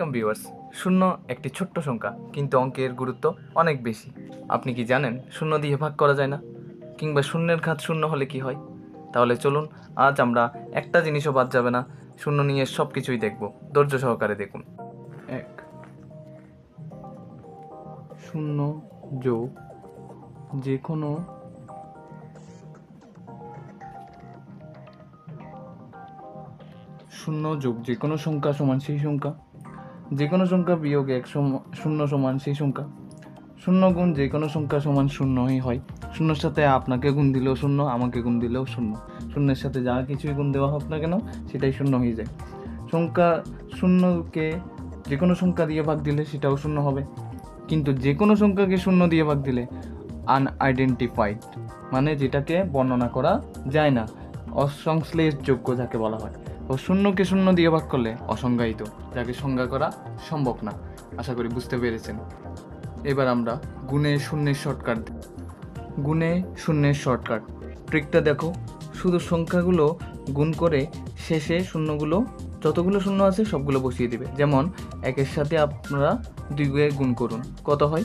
Welcome viewers শূন্য একটি ছোট্ট সংখ্যা, কিন্তু অঙ্কের গুরুত্ব অনেক বেশি। আপনি কি জানেন, শূন্য দিয়ে ভাগ করা যায় না? কিংবা শূন্যের ঘাত শূন্য হলে কি হয়? তাহলে চলুন, আজ আমরা একটা জিনিসও বাদ যাবে না। শূন্য নিয়ে সব কিছুই দেখব। ধৈর্য সহকারে দেখুন। এক। শূন্য যোগ যে কোনো শূন্য যোগ যে কোনো সংখ্যা সমান সেই সংখ্যা। যে কোনো সংখ্যা বিয়োগ এক শূন্য সমান সেই সংখ্যা। শূন্য গুণ যে কোনো সংখ্যা সমান শূন্যই হয়। শূন্যর সাথে আপনাকে গুণ দিলেও শূন্য, আমাকে গুণ দিলেও শূন্য। শূন্যের সাথে যা কিছুই গুণ দেওয়া হোক না কেন, সেটাই শূন্য হয়ে যায়। সংখ্যা শূন্যকে যে কোনো সংখ্যা দিয়ে ভাগ দিলে সেটাও শূন্য হবে। কিন্তু যে কোনো সংখ্যাকে শূন্য দিয়ে ভাগ দিলে আনআইডেন্টিফাইড মানে যেটাকে বর্ণনা করা যায় না, অসংশ্লেষযোগ্য যাকে বলা হয়। ও শূন্যকে শূন্য দিয়ে ভাগ করলে অসংজ্ঞায়িত, যাকে সংজ্ঞা করা সম্ভব না। আশা করি বুঝতে পেরেছেন। এবার আমরা গুণে শূন্যের শর্টকাট গুণে শূন্যের শর্টকাট। ট্রিকটা দেখো। শুধু সংখ্যাগুলো গুণ করে শেষে শূন্যগুলো, যতগুলো শূন্য আছে সবগুলো বসিয়ে দিবে। যেমন, একের সাথে আপনারা দুই গুয়ে গুণ করুন। কত হয়?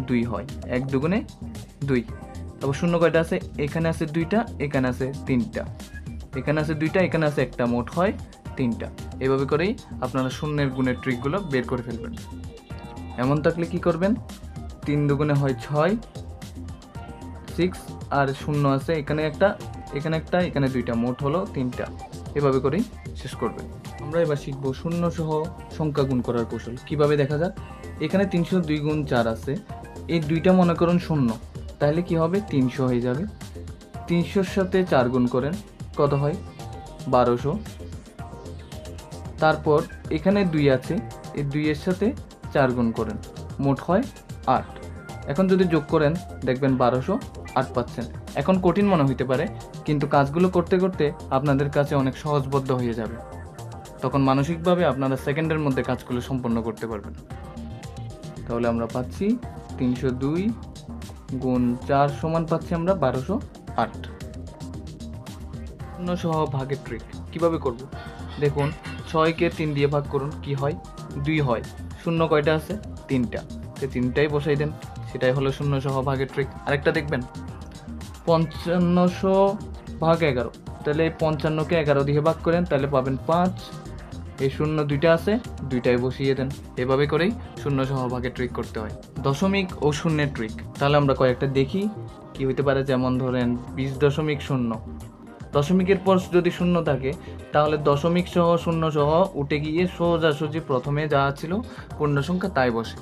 দুই হয়। এক দুগুণে দুই। তারপর শূন্য কয়টা আছে? এখানে আছে দুইটা, এখানে আছে তিনটা। এখানে আছে দুইটা, এখানে আছে একটা, মোট হয় তিনটা। এভাবে করেই আপনারা শূন্যের গুণের ট্রিকগুলো বের করে ফেলবেন। এমন থাকলে কি করবেন? তিন দুগুণে হয় ছয় সিক্স আর শূন্য আছে এখানে একটা এখানে একটা, এখানে দুইটা, মোট হলো তিনটা। এভাবে করেই শেষ করবেন। আমরা এবার শিখব শূন্য সহ সংখ্যা গুণ করার কৌশল। কীভাবে দেখা যাক? এখানে তিনশো দুই গুণ চার আছে। এই দুইটা মনে করুন শূন্য। তাহলে কি হবে? তিনশো হয়ে যাবে। তিনশোর সাথে চার গুণ করেন। কত হয়? বারোশো। তারপর এখানে দুই আছে, এই দুইয়ের সাথে চার গুণ করেন, মোট হয় আট। এখন যদি যোগ করেন, দেখবেন বারোশো আট পাচ্ছেন। এখন কঠিন মনে হইতে পারে, কিন্তু কাজগুলো করতে করতে আপনাদের কাছে অনেক সহজবদ্ধ হয়ে যাবে। তখন মানসিকভাবে আপনারা সেকেন্ডের মধ্যে কাজগুলো সম্পন্ন করতে পারবেন। তাহলে আমরা পাচ্ছি তিনশো দুই গুণ চার সমান পাচ্ছি আমরা বারোশো আট। শূন্য সহ ভাগের ট্রিক কীভাবে করব? দেখুন, ছয়কে তিন দিয়ে ভাগ করুন, কি হয়? দুই হয়। শূন্য কয়টা আছে? তিনটা। সে তিনটাই বসাই দেন। সেটাই হলো শূন্য সহ ভাগের ট্রিক আরেকটা দেখবেন। পঞ্চান্নশো ভাগ এগারো। তাহলে পঞ্চান্নকে এগারো দিয়ে ভাগ করেন, তাহলে পাবেন পাঁচ। এই শূন্য দুইটা আছে, দুইটাই বসিয়ে দেন। এভাবে করেই শূন্য সহ ভাগের ট্রিক করতে হয়। দশমিক ও শূন্যের ট্রিক তাহলে আমরা কয়েকটা দেখি। কি হইতে পারে? যেমন ধরেন, বিশ দশমিক শূন্য। দশমিকের পর যদি শূন্য থাকে, তাহলে দশমিক সহ শূন্য সহ উঠে গিয়ে সোজাসুজি প্রথমে যা ছিল পূর্ণ সংখ্যা তাই বসে।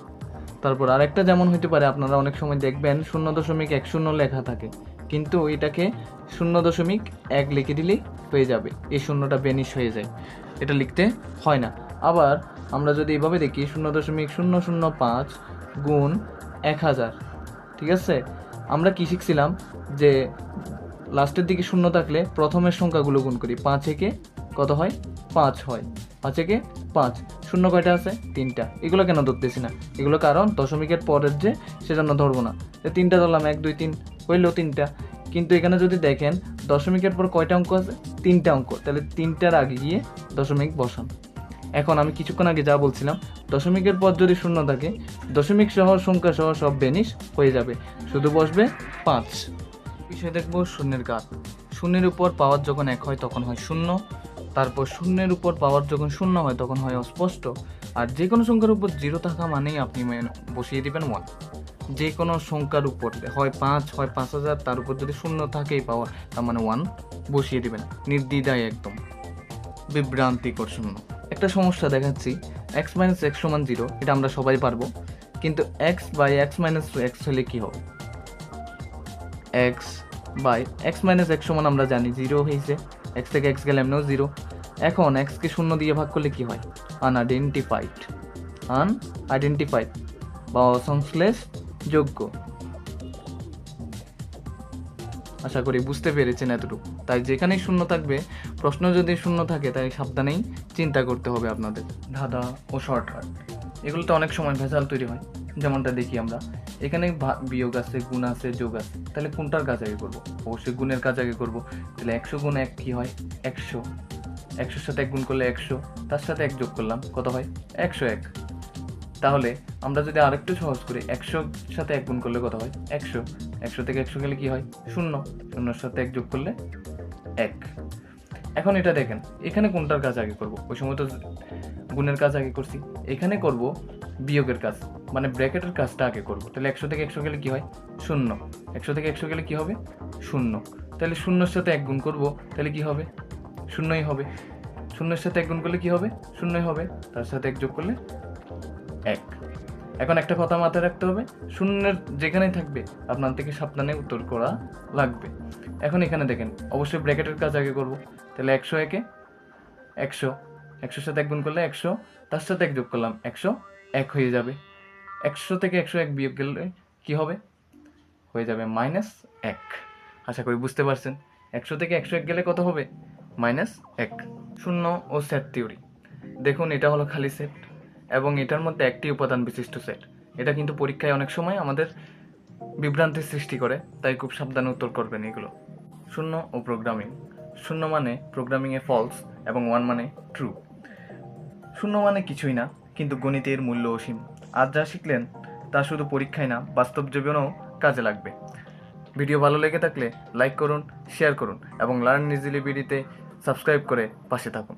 তারপর আরেকটা যেমন হইতে পারে, আপনারা অনেক সময় দেখবেন শূন্য দশমিক এক শূন্য লেখা থাকে। কিন্তু এটাকে শূন্য দশমিক এক লিখে দিলেই হয়ে যাবে, এই শূন্যটা বেনিশ হয়ে যায়। এটা লিখতে হয় না। আবার আমরা যদি এভাবে দেখি, শূন্য দশমিক শূন্য শূন্য পাঁচ গুণ এক হাজার, ঠিক আছে? আমরা কী শিখছিলাম? যে লাস্টের দিকে শূন্য থাকলে প্রথমের সংখ্যাগুলো গুণ করি পাঁচ একে কত হয়? পাঁচ হয়। পাঁচ একে পাঁচ। শূন্য কয়টা আছে? তিনটা। এগুলো কেন ধরতেছি না? এগুলো কারণ দশমিকের পরের যে, সেজন্য ধরবো না। তিনটা ধরলাম, এক, দুই, তিন হইলেও তিনটা। কিন্তু এখানে যদি দেখেন, দশমিকের পর কয়টা অঙ্ক আছে? তিনটা অঙ্ক। তাহলে তিনটার আগে গিয়ে দশমিক বসান। এখন আমি কিছুক্ষণ আগে যা বলছিলাম, দশমিকের পর যদি শূন্য থাকে, দশমিক সহ সংখ্যা সহ সব বেনিশ হয়ে যাবে। শুধু বসবে পাঁচ। বিষয় দেখব, শূন্যের গাত শূন্যের উপর পাওয়ার যখন এক হয়, তখন হয় শূন্য। তারপর শূন্যের উপর পাওয়ার যখন শূন্য হয়, তখন হয় অস্পষ্ট। আর যে কোনো সংখ্যার উপর জিরো থাকা মানেই আপনি বসিয়ে দিবেন ওয়ান যে কোনো সংখ্যার উপর হয় পাঁচ হয় পাঁচ হাজার, তার উপর যদি শূন্য থাকেই পাওয়ার তার মানে ওয়ান বসিয়ে দিবেন। নির্দ্বিধায় একদম। বিভ্রান্তিকর শূন্য। একটা সমস্যা দেখাচ্ছি। এক্স মাইনাস এক্স সমান জিরো এটা আমরা সবাই পারব। কিন্তু x by x minus x হলে কি হবে? X by x minus x সমান আমরা জানি জিরো হয়েছে এক্স থেকে এক্স গেলে এমনিও জিরো এখন এক্সকে শূন্য দিয়ে ভাগ করলে কি হয়? আনআইডেন্টিফাইড আনআইডেন্টিফাইড বা অসংশ্লেষ যোগ্য। আশা করি বুঝতে পেরেছেন এতটুকু। তাই যেখানেই শূন্য থাকবে, প্রশ্ন যদি শূন্য থাকে, তাই সাবধানেই চিন্তা করতে হবে আপনাদের। ধাঁধা ও শর্টকাট এগুলোতে অনেক সময় ভেজাল তৈরি হয়। যেমনটা দেখি আমরা, এখানে বিয়োগ আছে, গুণ আছে, যোগ আছে। তাহলে কোনটার কাজ আগে করব? অবশ্যই গুণের কাজ আগে করব। তাহলে একশো গুণ এক কি হয়? একশো। একশোর সাথে এক গুণ করলে একশো। তার সাথে এক যোগ করলাম। কত হয়? একশো এক। তাহলে আমরা যদি আরেকটু সহজ করি, একশোর সাথে এক গুণ করলে কত হয়? একশো। একশো থেকে একশো গেলে কি হয়? শূন্য। শূন্যর সাথে এক যোগ করলে এক। এখন এটা দেখেন, এখানে কোনটার কাজ আগে করব? ওই সময় তো গুণের কাজ আগে করছি। এখানে করব বিয়োগের কাজ মানে ব্র্যাকেটের কাজটা আগে করব। তাহলে একশো থেকে একশো গেলে কি হয়? শূন্য। একশো থেকে একশো গেলে কি হবে? শূন্য। তাহলে শূন্যর সাথে এক গুণ করব, তাহলে কি হবে? শূন্যই হবে। শূন্যের সাথে এক গুণ করলে কি হবে? শূন্যই হবে। তার সাথে এক যোগ করলে এক। এখন একটা কথা মাথায় রাখতে হবে, শূন্যের যেখানেই থাকবে, আপনার থেকে সাবধানে উত্তর করা লাগবে। এখন এখানে দেখেন, অবশ্যই ব্র্যাকেটের কাজ আগে করব। তাহলে একশো একে একশো একশোর সাথে এক গুণ করলে একশো, তার সাথে এক যোগ করলাম একশো, এক হয়ে যাবে। একশো থেকে একশো এক বিয়োগ গেলে কি হবে? হয়ে যাবে মাইনাস এক। আশা করি বুঝতে পারছেন। একশো থেকে একশো এক গেলে কত হবে? মাইনাস এক। শূন্য ও সেট থিওরি দেখুন, এটা হলো খালি সেট এবং এটার মধ্যে একটি উপাদান বিশিষ্ট সেট এটা কিন্তু পরীক্ষায় অনেক সময় আমাদের বিভ্রান্তির সৃষ্টি করে, তাই খুব সাবধানে উত্তর করবেন এগুলো। শূন্য ও প্রোগ্রামিং শূন্য মানে প্রোগ্রামিংয়ে ফলস এবং ওয়ান মানে ট্রু শূন্য মানে কিছুই না, কিন্তু গণিতের মূল্য অসীম। আজ যা শিখলেন, তা শুধু পরীক্ষায় না বাস্তব জীবনেও কাজে লাগবে। ভিডিও ভালো লেগে থাকলে লাইক করুন, শেয়ার করুন এবং লার্ন ইজিলিবিডিতে সাবস্ক্রাইব করে পাশে থাকুন।